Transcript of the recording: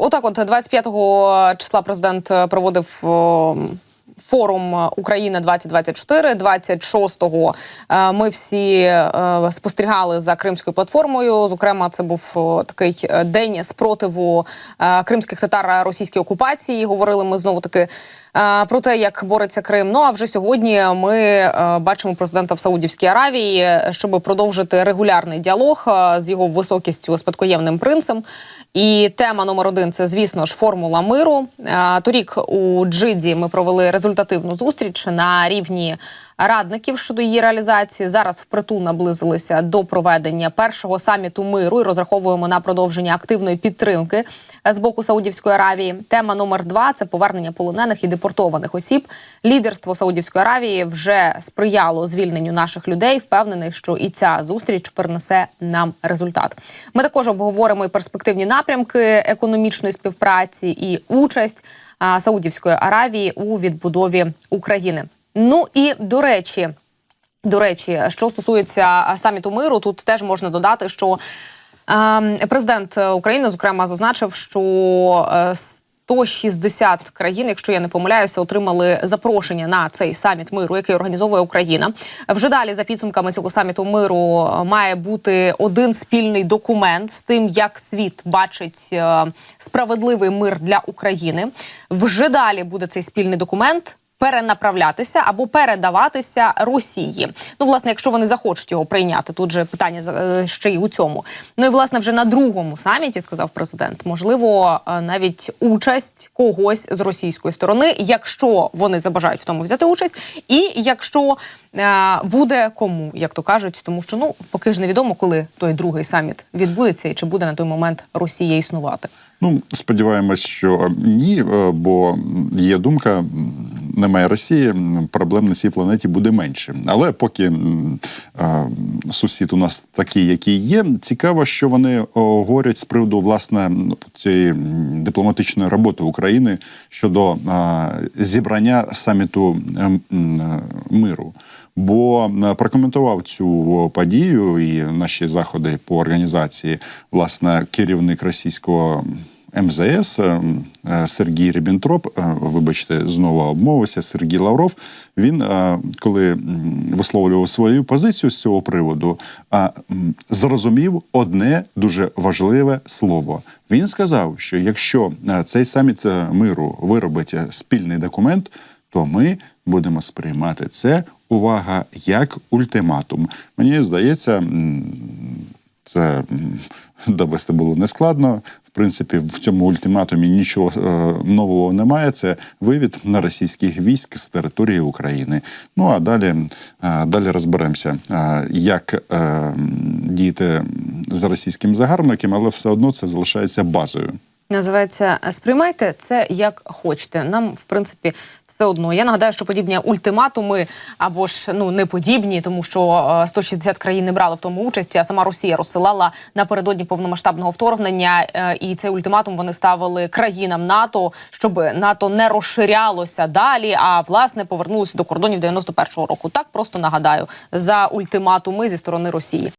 Отак, от 25 числа президент е, проводив форум Україна 2024 26-го е, Ми всі е, спостерігали за кримською платформою. Зокрема, це був такий е, день спротиву е, кримських татар російській окупації. Говорили ми знову таки е, про те, як бореться Крим. Ну а вже сьогодні ми е, бачимо президента в Саудівській Аравії, щоб продовжити регулярний діалог е, з його високістю спадкоємним принцем. І тема номер один це, звісно ж, формула миру. Е, Торік у Джиді ми провели результативну зустріч на рівні радників щодо її реалізації. Зараз впритул наблизилися до проведення першого саміту миру і розраховуємо на продовження активної підтримки з боку Саудівської Аравії. Тема номер два це повернення полонених і депортованих осіб. Лідерство Саудівської Аравії вже сприяло звільненню наших людей. Впевнений, що і ця зустріч принесе нам результат. Ми також обговоримо і перспективні напрямки економічної співпраці і участь Саудівської Аравії у відбудові України. Ну і до речі, до речі, що стосується саміту миру, тут теж можна додати, що президент України зокрема зазначив, що е, 160 країн, якщо я не помиляюся, отримали запрошення на цей саміт миру, який організовує Україна. Вже далі за підсумками цього саміту миру е, має бути один спільний документ з тим, як світ бачить е, справедливий мир для України. Вже далі буде цей спільний документ. Перенаправлятися або передаватися Росії. Ну, власне, якщо вони захочуть його прийняти, тут же питання е, ще й у цьому. Ну і власне вже на другому саміті сказав президент, можливо, е, навіть участь когось з російської сторони, якщо вони забажають в тому взяти участь, і якщо е, буде кому, як то кажуть, тому що ну поки ж невідомо, коли той другий саміт відбудеться і чи буде на той момент Росія існувати. Ну, сподіваємось, що ні, е, бо є думка. Немає Росії, проблем на цій планеті буде менше. Але поки сусід у нас такий, який є, цікаво, що вони говорять з приводу власне цієї дипломатичної роботи України щодо зібрання саміту миру. Бо прокоментував цю подію і наші заходи по організації власне керівник російського. МЗС е, е, Сергій Рібінтроп, е, вибачте, знову обмовився. Сергій Лавров. Він, е, коли висловлював свою позицію з цього приводу, зрозумів одне дуже важливе слово. Він сказав, що якщо цей саміт миру виробить спільний документ, то ми будемо сприймати це увага як ультиматум. Мені здається, це довести було нескладно. В принципі, в цьому ультиматумі нічого е, нового немає. Це вивід на російських військ з території України. Ну а далі, е, далі розберемося, е, як діяти за російським загарбником, але все одно це залишається базою. Називається сприймайте це як хочете. Нам, в принципі, все одно. Я нагадаю, що подібні ультиматуми або ж ну не подібні, тому що е, 160 країн не брали в тому участі, а сама Росія розсилала напередодні повномасштабного вторгнення. е, І цей ультиматум вони ставили країнам НАТО, щоб НАТО не розширялося далі, а власне повернулося до кордонів 91-го року. Так просто нагадаю за ультиматуми зі сторони Росії.